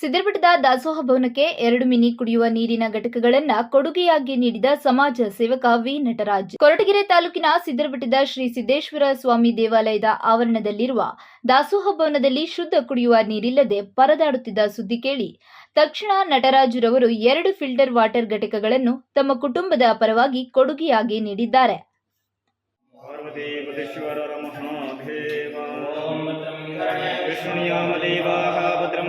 ಸಿದ್ದರ್ಬೆಟ್ಟದ ದಾಸೋಹ ಭವನಕ್ಕೆ ಎರಡು ಮಿನಿ ಕುಡಿಯುವ ನೀರಿನ ಘಟಕಗಳನ್ನು ಕೊಡುಗೆಯಾಗಿ ನೀಡಿದ ಸಮಾಜ ಸೇವಕ ವಿ ನಟರಾಜ್. ಕೊರಟಗೆರೆ ತಾಲೂಕಿನ ಸಿದ್ದರ್ಬೆಟ್ಟದ ಶ್ರೀ ಸಿದ್ದೇಶ್ವರ ಸ್ವಾಮಿ ದೇವಾಲಯದ ಆವರಣದಲ್ಲಿರುವ ದಾಸೋಹ ಭವನದಲ್ಲಿ ಶುದ್ಧ ಕುಡಿಯುವ ನೀರಿಲ್ಲದೆ ಪರದಾಡುತ್ತಿದ್ದ ಸುದ್ದಿ ಕೇಳಿ ತಕ್ಷಣ ನಟರಾಜುರವರು ಎರಡು ಫಿಲ್ಟರ್ ವಾಟರ್ ಘಟಕಗಳನ್ನು ತಮ್ಮ ಕುಟುಂಬದ ಪರವಾಗಿ ಕೊಡುಗೆಯಾಗಿ ನೀಡಿದ್ದಾರೆ. ಭದ್ರಂ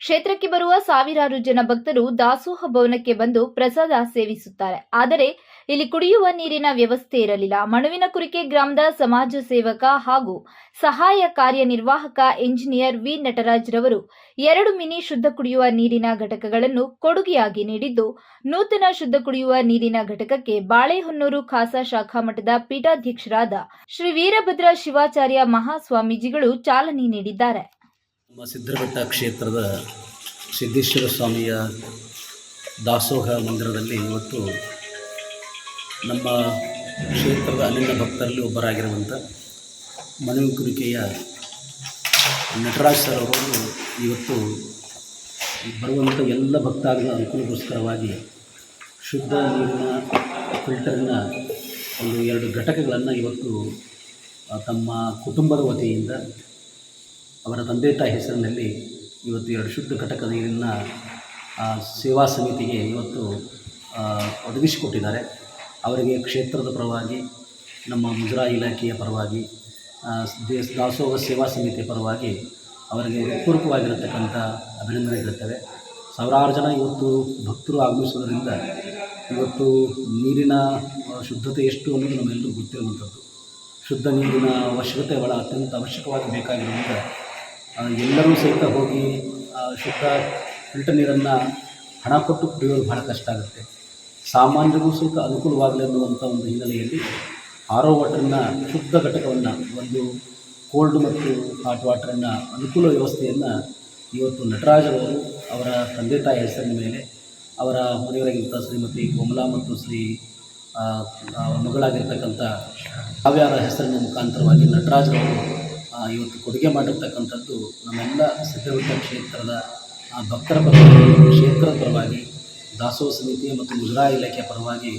ಕ್ಷೇತ್ರಕ್ಕೆ ಬರುವ ಸಾವಿರಾರು ಜನ ಭಕ್ತರು ದಾಸೋಹ ಭವನಕ್ಕೆ ಬಂದು ಪ್ರಸಾದ ಸೇವಿಸುತ್ತಾರೆ. ಆದರೆ ಇಲ್ಲಿ ಕುಡಿಯುವ ನೀರಿನ ವ್ಯವಸ್ಥೆ ಇರಲಿಲ್ಲ. ಮಣುವಿನ ಕುರಿಕೆ ಗ್ರಾಮದ ಸಮಾಜ ಸೇವಕ ಹಾಗೂ ಸಹಾಯ ಕಾರ್ಯನಿರ್ವಾಹಕ ಎಂಜಿನಿಯರ್ ವಿ. ನಟರಾಜ್ ರವರು ಎರಡು ಮಿನಿ ಶುದ್ಧ ಕುಡಿಯುವ ನೀರಿನ ಘಟಕಗಳನ್ನು ಕೊಡುಗೆಯಾಗಿ ನೀಡಿದ್ದು, ನೂತನ ಶುದ್ಧ ಕುಡಿಯುವ ನೀರಿನ ಘಟಕಕ್ಕೆ ಬಾಳೆಹೊನ್ನೂರು ಖಾಸಾ ಶಾಖಾ ಮಠದ ಪೀಠಾಧ್ಯಕ್ಷರಾದ ಶ್ರೀ ವೀರಭದ್ರ ಶಿವಾಚಾರ್ಯ ಮಹಾಸ್ವಾಮೀಜಿಗಳು ಚಾಲನೆ ನೀಡಿದ್ದಾರೆ. ನಮ್ಮ ಸಿದ್ಧಘಟ್ಟ ಕ್ಷೇತ್ರದ ಸಿದ್ದೇಶ್ವರ ಸ್ವಾಮಿಯ ದಾಸೋಹ ಮಂದಿರದಲ್ಲಿ ಇವತ್ತು ನಮ್ಮ ಕ್ಷೇತ್ರದ ಅನಿಲ ಭಕ್ತರಲ್ಲಿ ಒಬ್ಬರಾಗಿರುವಂಥ ಮನವಿಕುರಿಕೆಯ ನಟರಾಜ್ ಸರ್ ಅವರು ಇವತ್ತು ಬರುವಂಥ ಎಲ್ಲ ಭಕ್ತಾದಿಗಳ ಅನುಕೂಲಗೋಸ್ಕರವಾಗಿ ಶುದ್ಧ ನೀರಿನ ಫಿಲ್ಟರ್ನ ಒಂದು ಎರಡು ಘಟಕಗಳನ್ನು ಇವತ್ತು ತಮ್ಮ ಕುಟುಂಬದ ವತಿಯಿಂದ ಅವರ ತಂದೆ ತಾಯಿ ಹೆಸರಿನಲ್ಲಿ ಇವತ್ತು ಎರಡು ಶುದ್ಧ ಘಟಕ ನೀರಿನ ಸೇವಾ ಸಮಿತಿಗೆ ಇವತ್ತು ಒದಗಿಸಿಕೊಟ್ಟಿದ್ದಾರೆ. ಅವರಿಗೆ ಕ್ಷೇತ್ರದ ಪರವಾಗಿ ನಮ್ಮ ಮುಜರಾ ಇಲಾಖೆಯ ಪರವಾಗಿ ದೇಶ ದಾಸೋಹ ಸೇವಾ ಸಮಿತಿಯ ಪರವಾಗಿ ಅವರಿಗೆ ಹೃತ್ಪೂರ್ವಕವಾಗಿರತಕ್ಕಂಥ ಇರುತ್ತವೆ ಸಾವಿರಾರು ಜನ ಇವತ್ತು ಭಕ್ತರು ಆಗಮಿಸೋದ್ರಿಂದ ಇವತ್ತು ನೀರಿನ ಶುದ್ಧತೆ ಎಷ್ಟು ಅನ್ನೋದು ನಮ್ಮೆಲ್ಲರಿಗೂ ಗೊತ್ತಿರುವಂಥದ್ದು. ಶುದ್ಧ ನೀರಿನ ಅವಶ್ಯಕತೆ ಬಹಳ ಅತ್ಯಂತ ಅವಶ್ಯಕವಾಗಿ ಬೇಕಾಗಿರುವುದರಿಂದ ಆ, ಎಲ್ಲರೂ ಸಹಿತ ಹೋಗಿ ಶುದ್ಧ ಫಿಲ್ಟರ್ ನೀರನ್ನು ಹಣ ಕೊಟ್ಟು ಕುಡಿಯೋದು ಬಹಳ ಕಷ್ಟ ಆಗುತ್ತೆ. ಸಾಮಾನ್ಯರಿಗೂ ಸಹಿತ ಅನುಕೂಲವಾಗಲಿ ಅನ್ನುವಂಥ ಒಂದು ಹಿನ್ನೆಲೆಯಲ್ಲಿ ಆರೋ ವಾಟ್ರನ್ನ ಶುದ್ಧ ಘಟಕವನ್ನು ಒಂದು ಕೋಲ್ಡ್ ಮತ್ತು ಹಾಟ್ ವಾಟರನ್ನು ಅನುಕೂಲ ವ್ಯವಸ್ಥೆಯನ್ನು ಇವತ್ತು ನಟರಾಜರವರು ಅವರ ತಂದೆ ತಾಯಿ ಹೆಸರಿನ ಮೇಲೆ ಅವರ ಮನೆಯವರಾಗಿರ್ತ ಶ್ರೀಮತಿ ಕೋಮಲಾ ಮತ್ತು ಶ್ರೀ ಮಗಳಾಗಿರ್ತಕ್ಕಂಥ ಕಾವ್ಯಾರ ಹೆಸರಿನ ಮುಖಾಂತರವಾಗಿ ನಟರಾಜರವರು ಆ, ಇವತ್ತು ಕೊಡುಗೆ ಮಾಡಿರ್ತಕ್ಕಂಥದ್ದು ನಮ್ಮೆಲ್ಲ ಸಿದ್ಧವಿಟ್ಟ ಕ್ಷೇತ್ರದ ಆ, ಭಕ್ತರ ಪರವಾಗಿ ಕ್ಷೇತ್ರದ ಪರವಾಗಿ ದಾಸೋಹ ಸಮಿತಿ ಮತ್ತು ಮುಜರಾ ಇಲಾಖೆಯ ಪರವಾಗಿ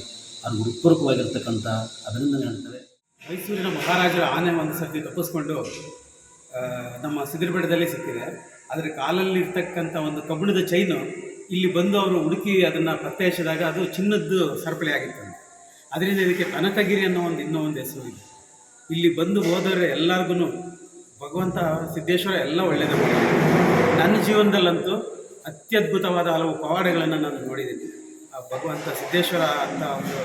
ಅವ್ರಿಗೆ ಹೃತ್ಪೂರ್ವಕವಾಗಿರ್ತಕ್ಕಂಥ ಅಭಿನಂದನೆ ಹೇಳ್ತೇವೆ. ಮೈಸೂರಿನ ಮಹಾರಾಜರ ಆನೆ ಒಂದು ಸರ್ತಿ ತಪ್ಪಿಸ್ಕೊಂಡು ನಮ್ಮ ಸಿದ್ರಬೇಡದಲ್ಲಿ ಸಿಕ್ಕಿದೆ ಆದರೆ ಕಾಲಲ್ಲಿ ಇರ್ತಕ್ಕಂಥ ಒಂದು ಕಬ್ಬಿಣದ ಚೈನು ಇಲ್ಲಿ ಬಂದು ಅವರು ಹುಡುಕಿ ಅದನ್ನು ಪತ್ತೆ ಹಚ್ಚಿದಾಗ ಅದು ಚಿನ್ನದ್ದು ಸರಪಳಿ ಆಗಿತ್ತು. ಅದರಿಂದ ಇದಕ್ಕೆ ಕನಕಗಿರಿ ಅನ್ನೋ ಒಂದು ಇನ್ನೂ ಒಂದು ಹೆಸರು ಇದೆ. ಇಲ್ಲಿ ಬಂದು ಹೋದರೆ ಎಲ್ಲರಿಗೂ ಭಗವಂತ ಸಿದ್ದೇಶ್ವರ ಎಲ್ಲ ಒಳ್ಳೆಯದು ನನ್ನ ಜೀವನದಲ್ಲಂತೂ ಅತ್ಯದ್ಭುತವಾದ ಹಲವು ಪವಾಡಗಳನ್ನು ನಾನು ನೋಡಿದ್ದೀನಿ. ಆ ಭಗವಂತ ಸಿದ್ದೇಶ್ವರ ಅಂತ ಒಂದು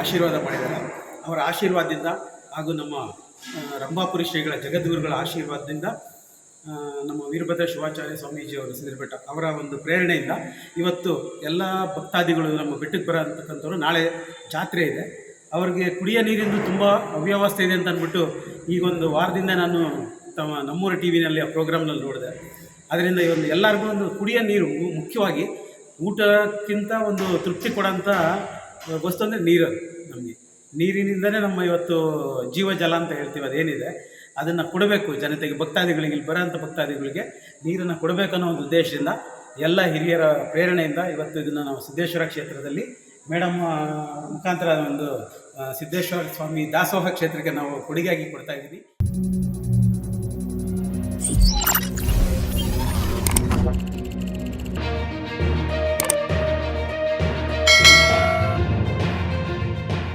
ಆಶೀರ್ವಾದ ಮಾಡಿದ್ದಾರೆ. ಅವರ ಆಶೀರ್ವಾದದಿಂದ ಹಾಗೂ ನಮ್ಮ ರಂಭಾಪುರಿ ಶ್ರೀಗಳ ಜಗದ್ಗುರುಗಳ ಆಶೀರ್ವಾದದಿಂದ ನಮ್ಮ ವೀರಭದ್ರ ಶಿವಾಚಾರ್ಯ ಸ್ವಾಮೀಜಿಯವರು ಸಿದ್ರಬೆಟ್ಟ ಅವರ ಒಂದು ಪ್ರೇರಣೆಯಿಂದ ಇವತ್ತು ಎಲ್ಲ ಭಕ್ತಾದಿಗಳು ನಮ್ಮ ಬೆಟ್ಟಕ್ಕೆ ಬರೋ ಅಂತಕ್ಕಂಥವ್ರು ನಾಳೆ ಜಾತ್ರೆ ಇದೆ. ಅವರಿಗೆ ಕುಡಿಯೋ ನೀರಿಂದು ತುಂಬ ಅವ್ಯವಸ್ಥೆ ಇದೆ ಅಂತ ಅಂದ್ಬಿಟ್ಟು ಈಗೊಂದು ವಾರದಿಂದ ನಾನು ತಮ್ಮ ನಮ್ಮೂರ ಟಿ ವಿನಲ್ಲಿ ಆ ಪ್ರೋಗ್ರಾಮ್ನಲ್ಲಿ ನೋಡಿದೆ. ಅದರಿಂದ ಒಂದು ಎಲ್ಲರಿಗೂ ಒಂದು ಕುಡಿಯೋ ನೀರು ಮುಖ್ಯವಾಗಿ ಊಟಕ್ಕಿಂತ ಒಂದು ತೃಪ್ತಿ ಕೊಡೋಂಥ ವಸ್ತು ಅಂದರೆ ನೀರು ನಮಗೆ. ನೀರಿನಿಂದಲೇ ನಮ್ಮ ಇವತ್ತು ಜೀವಜಲ ಅಂತ ಹೇಳ್ತೀವಿ, ಅದೇನಿದೆ? ಅದನ್ನು ಕೊಡಬೇಕು ಜನತೆಗೆ, ಭಕ್ತಾದಿಗಳಿಗೆ, ಇಲ್ಲಿ ಬರೋಂಥ ಭಕ್ತಾದಿಗಳಿಗೆ ನೀರನ್ನು ಕೊಡಬೇಕು ಅನ್ನೋ ಒಂದು ಉದ್ದೇಶದಿಂದ ಎಲ್ಲ ಹಿರಿಯರ ಪ್ರೇರಣೆಯಿಂದ ಇವತ್ತು ಇದನ್ನು ನಾವು ಸಿದ್ದೇಶ್ವರ ಕ್ಷೇತ್ರದಲ್ಲಿ ಮೇಡಮ್ ಮುಖಾಂತರ ಒಂದು ಸಿದ್ದೇಶ್ವರ ಸ್ವಾಮಿ ದಾಸೋಹ ಕ್ಷೇತ್ರಕ್ಕೆ ನಾವು ಕೊಡುಗೆಯಾಗಿ ಕೊಡ್ತಾ ಇದ್ದೀವಿ.